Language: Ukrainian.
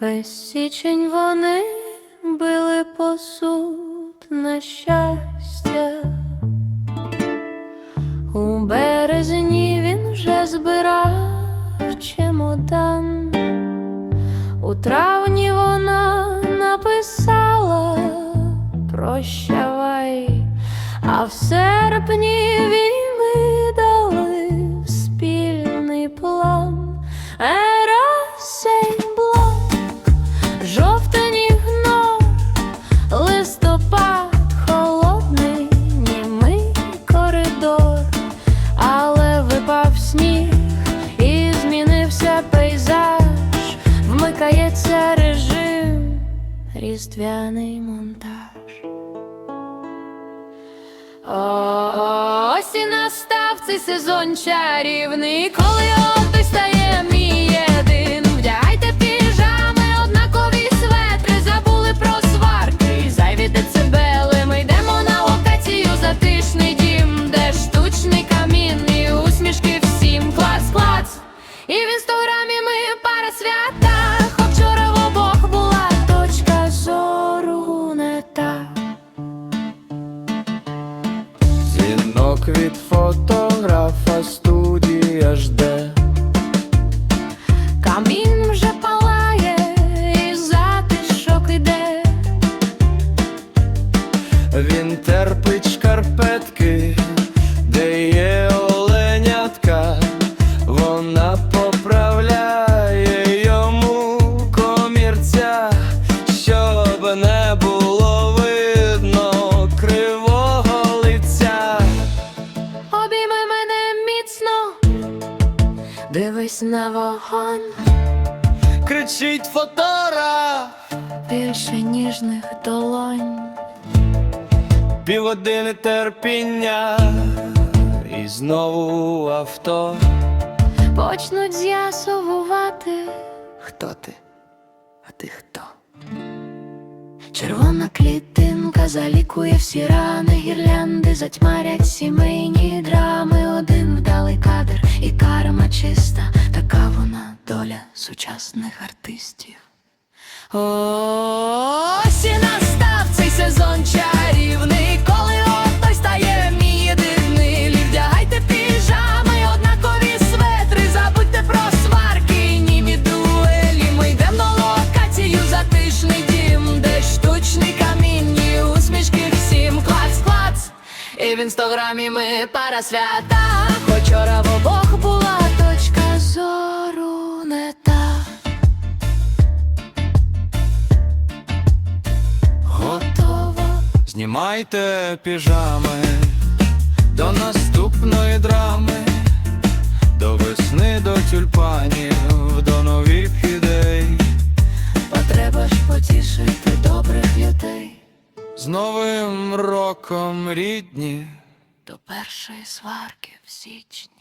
Весь січень вони били посуд на щастя. У березні він вже збирав чемодан. У травні вона написала прощавай, а в серпні війни різдвяний монтаж. Ось і настав цей сезон чарівний, коли той стає мій Від фотографа студія жде. Камін вже палає, і затишок іде. Він терпить шкарпетки, дивись на вогонь, Кричить фотограф, більше ніжних долонь. півгодини терпіння, і знову авто. Почнуть з'ясовувати, Хто ти? А ти хто? червона клітинка залікує всі рани, гірлянди затьмарять сімейні драми. Один вдалий кадр і карма чиста, така вона доля сучасних артистів. Ось і настав цей сезон чарівний, коли от той стає мій єдиний. Вдягайте піжами, однакові светри, забудьте про сварки, німі дуелі. Ми йдемо на локацію, затишний дім, де штучний камінь і усмішки всім. Клац, клац. І в інстаграмі ми пара свята. Вчора в обох була точка зору не та. Готова. Знімайте піжами до наступної драми, до весни, до тюльпанів, до нових ідей. Потреба ж потішити добрих людей З Новим роком рідні. До першої сварки в січні.